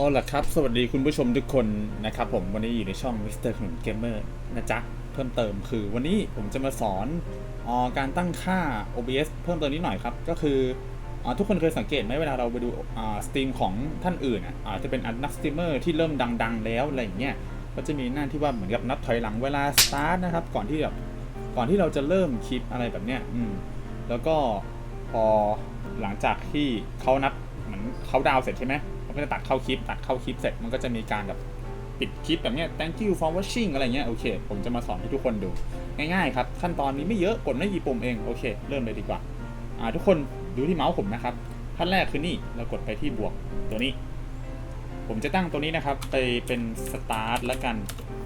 เอาล่ะครับ สวัสดีคุณผู้ชมทุกคนนะครับผมวันนี้อยู่ในช่อง Mr. ขนุนเกมเมอร์นะจ๊ะ เพิ่มเติมคือวันนี้ผมจะมาสอนออการตั้งค่า OBS เพิ่มเติมนิดหน่อยครับ ก็คืออทุกคนเคยสังเกตไหมเวลาเราไปดูสตรีมของท่านอื่นอะอาจจะเป็นนักสตรีมเมอร์ที่เริ่มดัง ๆ แล้วอะไรอย่างเงี้ยก็จะมีหน้าที่ว่าเหมือนกับนับถอยหลังเวลาสตาร์ทนะครับก่อนที่แบบก่อนที่เราจะเริ่มคลิปอะไรแบบเนี้ยอืมแล้วก็พอหลังจากที่เขานับเหมือนเขาดาวเสร็จใช่ไหม มันก็จะตัดเข้าคลิป ตัดเข้าคลิปเสร็จมันก็จะมีการแบบปิดคลิปแบบเนี้ย thank you for watching อะไรเงี้ยโอเค ผมจะมาสอนให้ทุกคนดู ง่ายๆครับ ขั้นตอนนี้ไม่เยอะกดไม่กี่ปุ่มเองโอเค เริ่มเลยดีกว่าอ่า ทุกคนดูที่เมาส์ผมนะครับขั้นแรกคือนี่เรากดไปที่บวกตัวนี้ ผมจะตั้งตัวนี้นะครับ ไปเป็นสตาร์ทแล้วกัน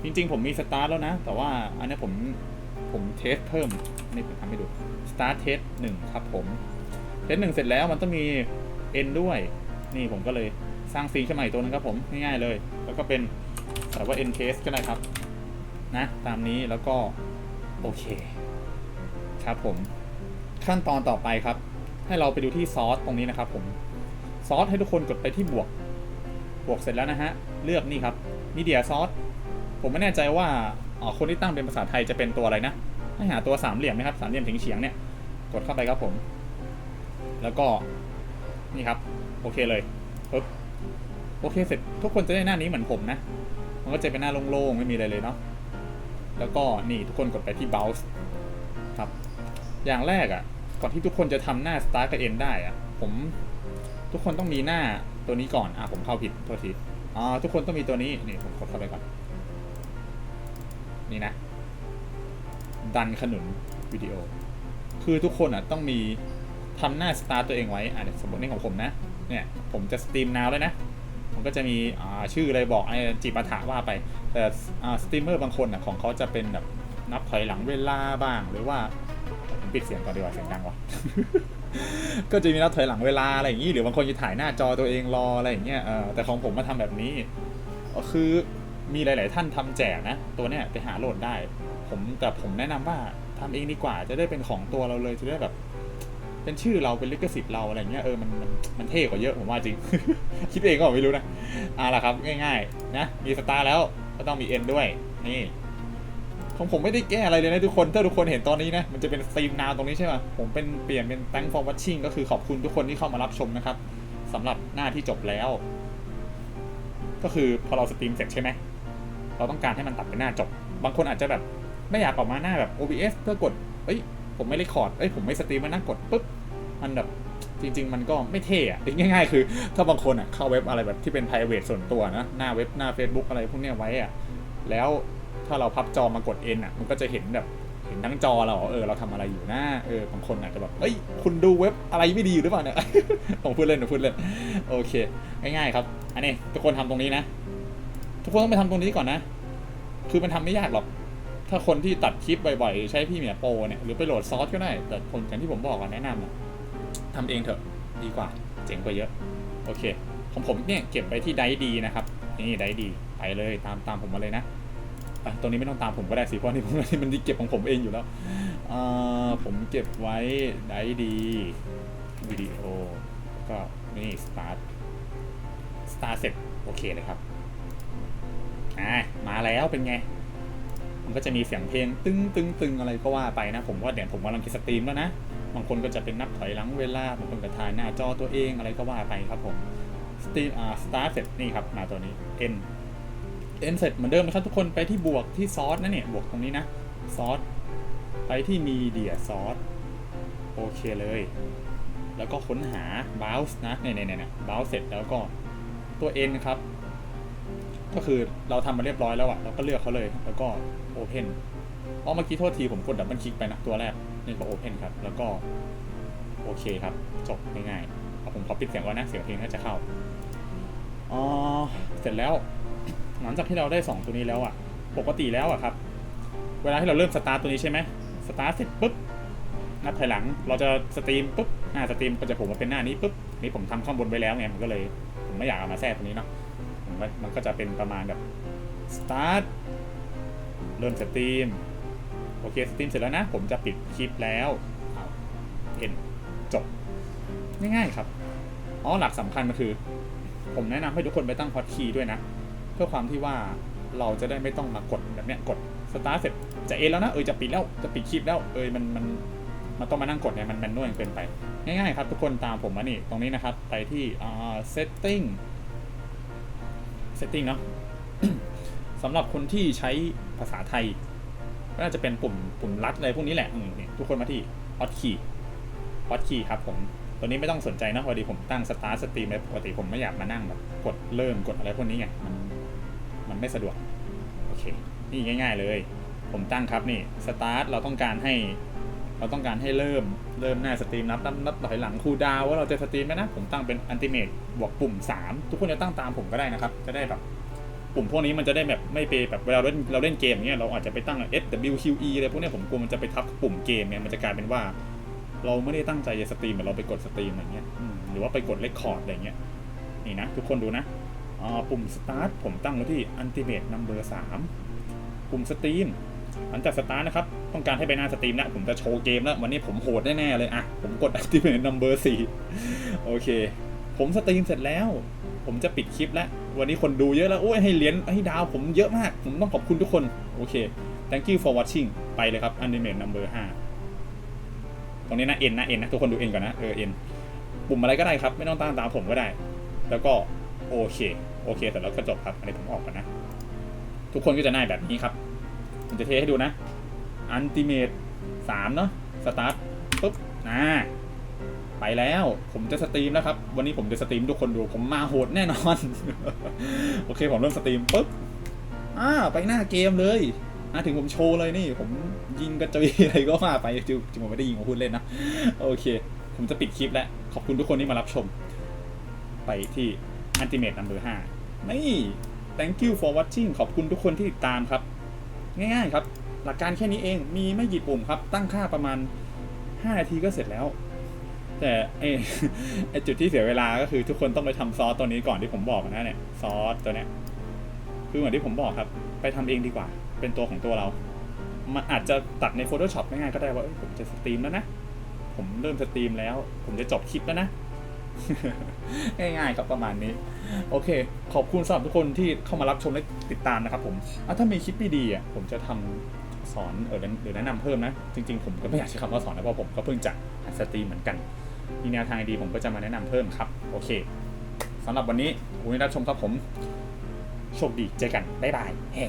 จริง ๆ ผมมีสตาร์ทแล้วนะ แต่ว่าอันนี้ผมผมเทสเพิ่มนี่ผมทำให้ดูสตาร์ทเทสหนึ่งครับผมเทสหนึ่งเสร็จแล้วมันต้องมี n ด้วย นี่ผมก็เลย สร้างซีนขึ้นมาอีกตัวนึงครับผมง่ายๆเลย แล้วก็เป็นแต่ว่า n case ก็ได้ครับนะตามนี้แล้วก็โอเคครับผมขั้นตอนต่อไปครับ ให้เราไปดูที่ซอสตรงนี้นะครับผมซอสให้ทุกคนกดไปที่บวก บวกเสร็จแล้วนะฮะ เลือกนี่ครับมีเดียซอสผมไม่แน่ใจว่าอ๋อคนที่ตั้งเป็นภาษาไทยจะเป็นตัวอะไรนะให้หาตัวสามเหลี่ยมนะครับสามเหลี่ยมถึงเฉียงเนี่ยกดเข้าไปครับผม แล้วก็นี่ครับ โอเคเลยปึ๊บ โอเคเสร็จทุกคนจะได้หน้านี้เหมือนผมนะ มันก็จะเป็นหน้าโล่งๆ ไม่มีอะไรเลยเนาะ แล้วก็นี่ทุกคนกดไปที่ Bounce ครับ อย่างแรกอะ่ะ ก่อนที่ทุกคนจะทำหน้า Start กับ End ได้อะ่ะ ผมทุกคนต้องมีหน้าตัวนี้ก่อน อะผมเข้าผิดโทษทีอ่าทุกคนต้องมีตัวนี้ นี่ผมกดเข้าไปก่อน นี่นะ ดันขนุนวิดีโอ คือทุกคนอะต้องมีทำหน้าสตาร์ตัวเองไว้ อะสมมติในของผมนะ เนี่ยผมจะสตรีมนาวเลยนะผมก็จะมีชื่ออะไรบอกไอ้จีปาถะว่าไป แต่สตรีมเมอร์บางคนอะของเขาจะเป็นแบบนับถอยหลังเวลาบ้าง หรือว่าผมปิดเสียงก่อนดีกว่าเสียงดังวะก็จะมีนับถอยหลังเวลาอะไรอย่างนี้หรือบางคนจะถ่ายหน้าจอตัวเองรออะไรอย่างเงี้ยแต่ของผมมาทำแบบนี้คือมีหลาย ๆ ท่านทำแจกนะ ตัวเนี้ยไปหาโหลดได้ ผมแต่ผมแนะนำว่าทำเองดีกว่าจะได้เป็นของตัวเราเลยจะได้แบบ เป็นชื่อเราเป็นลิขสิทธิ์เราอะไรเงี้ยเออมันมันมันเท่กว่าเยอะผมว่าจริง คิดเองก็ไม่รู้นะเอาล่ะครับง่ายๆ นะ มีสตาร์แล้วก็ต้องมีเอ็นด้วยนี่ของผมไม่ได้แก้อะไรเลยนะทุกคนถ้าทุกคนเห็นตอนนี้นะ มันจะเป็นสตรีมนาวตรงนี้ใช่ไหมผมเป็นเปลี่ยนเป็น thank for watching ก็คือขอบคุณทุกคนที่เข้ามารับชมนะครับสำหรับหน้าที่จบแล้ว ก็คือพอเราสตรีมเสร็จใช่ไหมเราต้องการให้มันตัดเป็นหน้าจบ บางคนอาจจะแบบไม่อยากออกมาหน้าแบบ OBS เพื่อกดเอ้ย ผมไม่เรคคอร์ดเอ้ยผมไม่สตรีมมานั่งกดปุ๊บมันแบบจริง ๆ มันก็ไม่เท่อะง่ายๆ คือ ถ้าบางคนอะเข้าเว็บอะไรแบบที่เป็น private ส่วนตัวนะหน้าเว็บหน้า Facebook อะไรพวกเนี้ยไว้อะแล้วถ้าเราพับจอมากดเอ็นอะมันก็จะเห็นแบบเห็นทั้งจอเราเออเราทำอะไรอยู่นะเออบางคนอาจจะแบบเอ้ยคุณดูเว็บอะไรไม่ดีอยู่หรือเปล่าเนี่ยผมพูดเล่นผมพูดเล่นโอเคง่ายๆครับอันนี้ทุกคนทำตรงนี้นะ ทุกคนต้องไปทำตรงนี้ก่อนนะ คือมันทำไม่ยากหรอก ถ้าคนที่ตัดคลิปบ่อยๆ ใช้พี่เมียโปรเนี่ยหรือไปโหลดซอสก็ได้ แต่คนอย่างที่ผมบอกอะแนะนำอะทำเองเถอะดีกว่า เจ๋งกว่าเยอะ โอเค ของผมเนี่ยเก็บไปที่ไดดีนะครับ นี่ไดดีไปเลยตามตามผมมาเลยนะอะตรงนี้ไม่ต้องตามผมก็ได้สิเพราะนี่ผมนี่มันเก็บของผมเองอยู่แล้วอ่าผมเก็บไว้ไดดีวิดีโอก็นี่สตาร์ทสตาร์เสร็จโอเคเลยครับอ่ามาแล้วเป็นไง มันก็จะมีเสียงเพลงตึ้งตึ้งตึงอะไรก็ว่าไปนะ ผมว่าเดี๋ยวผมกำลังคิดสตรีมแล้วนะ บางคนก็จะเป็นนับถอยหลังเวลาบางคนก็ถ่ายหน้าจอตัวเองอะไรก็ว่าไปครับผมสตรีมอ่าสตาร์เสร็จนี่ครับมาตัวนี้ n n เสร็จเหมือนเดิมนะครับทุกคนไปที่บวกที่ซอสนะเนี่ยบวกตรงนี้นะซอสไปที่มีเดียซอสโอเคเลย แล้วก็ค้นหา bounce นะเนี่ยเนี่ยเนี่ย bounce เสร็จแล้วก็ตัว n ครับ ก็คือเราทำมาเรียบร้อยแล้วอะเราก็เลือกเขาเลย แล้วก็ Open อ๋อเมื่อกี้โทษทีผมกดดับเบิลคลิกไปนะตัวแรกนี่ก็ Open ครับ แล้วก็โอเคครับ จบง่ายๆเอาผมขอปิดเสียงก่อนนะเสียงเพลงน่าจะเข้าอ๋อเสร็จแล้ว หลังจากที่เราได้ 2 ตัวนี้แล้วอะปกติแล้วอะครับ เวลาที่เราเริ่มสตาร์ทตัวนี้ใช่ไหมสตาร์เสร็จปุ๊บนับถอยหลัง เราจะสตรีมปุ๊บหน้าสตรีมก็จะผมมาเป็นหน้านี้ปุ๊บนี่ผมทำข้างบนไว้แล้วไงมันก็เลย ผมไม่อยากเอามาแทรกตรงนี้เนาะ มันมันก็จะเป็นประมาณแบบ start เริ่มสตรีม โอเคสตรีมเสร็จแล้วนะ ผมจะปิดคลิปแล้วเอาเห็นจบ ง่ายๆครับ อ๋อ หลักสำคัญก็คือ ผมแนะนำให้ทุกคนไปตั้งฮอตคีย์ด้วยนะ เพื่อความที่ว่าเราจะได้ไม่ต้องมากดแบบเนี้ยกดสตาร์ทเสร็จจะเอ็นแล้วนะ เออจะปิดแล้วจะปิดคลิปแล้ว เออมันมันมันต้องมานั่งกดเนี่ยมันแมนนวลเกินไป ง่ายๆครับทุกคนตามผมมานี่ตรงนี้นะครับ ไปที่อ่า setting setting เนาะสำหรับคนที่ใช้ภาษาไทย ก็น่าจะเป็นปุ่มปุ่มลัดอะไรพวกนี้แหละอืมนี่ทุกคนมาที่ hot key hot key ครับผมตัวนี้ไม่ต้องสนใจนะพอดีผมตั้ง start stream ไว้ปกติผมไม่อยากมานั่งแบบกดเริ่มกดอะไรพวกนี้ไงมันมันไม่สะดวก โอเค นี่ง่าย ๆเลย ผมตั้งครับนี่ start เราต้องการให้ เราต้องการให้เริ่มเริ่มหน้าสตรีมนับนับนับถอยหลังคูดาวว่าเราจะสตรีมไหมนะ ผมตั้งเป็นอันติเม e บวกปุ่ม 3 ทุกคนจะตั้งตามผมก็ได้นะครับ จะได้แบบปุ่มพวกนี้มันจะได้แบบไม่ไปแบบเวลาเราเล่นเราเล่นเกมอย่างเงี้ยเราอาจจะไปตั้ง S W Q E อะไรพวกนี้ผมกลัวมันจะไปทับปุ่มเกมเนี่ยมันจะกลายเป็นว่า เราไม่ได้ตั้งใจจะสตรีมแต่เราไปกดสตรีมอย่างเงี้ยหรือว่าไปกดเลคคอร์ดอะไรเงี้ยนี่นะทุกคนดูนะอ่าปุ่ม start ผมตั้งไว้ที่ ultimate number 3 ปุ่มสตรีม หลังจากสตาร์ทนะครับ ต้องการให้ไปหน้าสตรีมแล้วผมจะโชว์เกมแล้ว วันนี้ผมโหดแน่ ๆ เลยอะ ผมกด ultimate number 4 โอเค ผมสตรีมเสร็จแล้ว ผมจะปิดคลิปแล้ว วันนี้คนดูเยอะแล้ว โอ้ยให้เหรียญให้ดาวผมเยอะมาก ผมต้องขอบคุณทุกคน โอเค thank you for watching ไปเลยครับ ultimate number 5 ตรงนี้นะ N นะ N นะ ทุกคนดู N ก่อนนะ เออ N ปุ่มอะไรก็ได้ครับ ไม่ต้องตั้งตามผมก็ได้ แล้วก็โอเค โอเคแต่แล้วก็จบครับ อันนี้ผมออกก่อนนะ ทุกคนก็จะได้แบบนี้ครับ ผมจะเทให้ดูนะ อันติเมตสามเนาะ สตาร์ทปุ๊บอ่าไปแล้วผมจะสตรีมแล้วครับ วันนี้ผมจะสตรีมทุกคนดู ผมมาโหดแน่นอน โอเค ผมเริ่มสตรีมปุ๊บอ่าไปหน้าเกมเลยอ่าถึงผมโชว์เลยนี่ ผมยิงกระจุยอะไรก็ว่าไปจิจริงผมไม่ได้ยิงผมพูดเล่นนะ โอเค ผมจะปิดคลิปแล้ว ขอบคุณทุกคนที่มารับชม ไปที่ Ultimate Number 5นี่ thank you for watching ขอบคุณทุกคนที่ติดตามครับ ง่ายๆครับ หลักการแค่นี้เองมีไม่กี่ปุ่มครับ ตั้งค่าประมาณ 5 นาทีก็เสร็จแล้ว แต่ไอไอจุดที่เสียเวลาก็คือทุกคนต้องไปทำซอสตัวนี้ก่อนที่ผมบอกนะเนี่ยซอสตัวเนี้ยคือเหมือนที่ผมบอกครับ ไปทำเองดีกว่า เป็นตัวของตัวเรา มันอาจจะตัดใน Photoshop ง่ายๆก็ได้ว่าผมจะสตรีมแล้วนะผมเริ่มสตรีมแล้ว ผมจะจบคลิปแล้วนะ ง่ายๆครับประมาณนี้ โอเค ขอบคุณสำหรับทุกคนที่เข้ามารับชมและติดตามนะครับผมถ้ามีคลิปดีๆอะผมจะทำสอนเออหรือแนะนำเพิ่มนะ จริงๆ ผมก็ไม่อยากใช้คำว่าสอนนะเพราะผมก็เพิ่งจะหัดสตรีมเหมือนกันมีแนวทางดีผมก็จะมาแนะนำเพิ่มครับ โอเคสำหรับวันนี้ขอบคุณรับชมครับผมโชคดีเจอกันบ๊ายบายแฮ่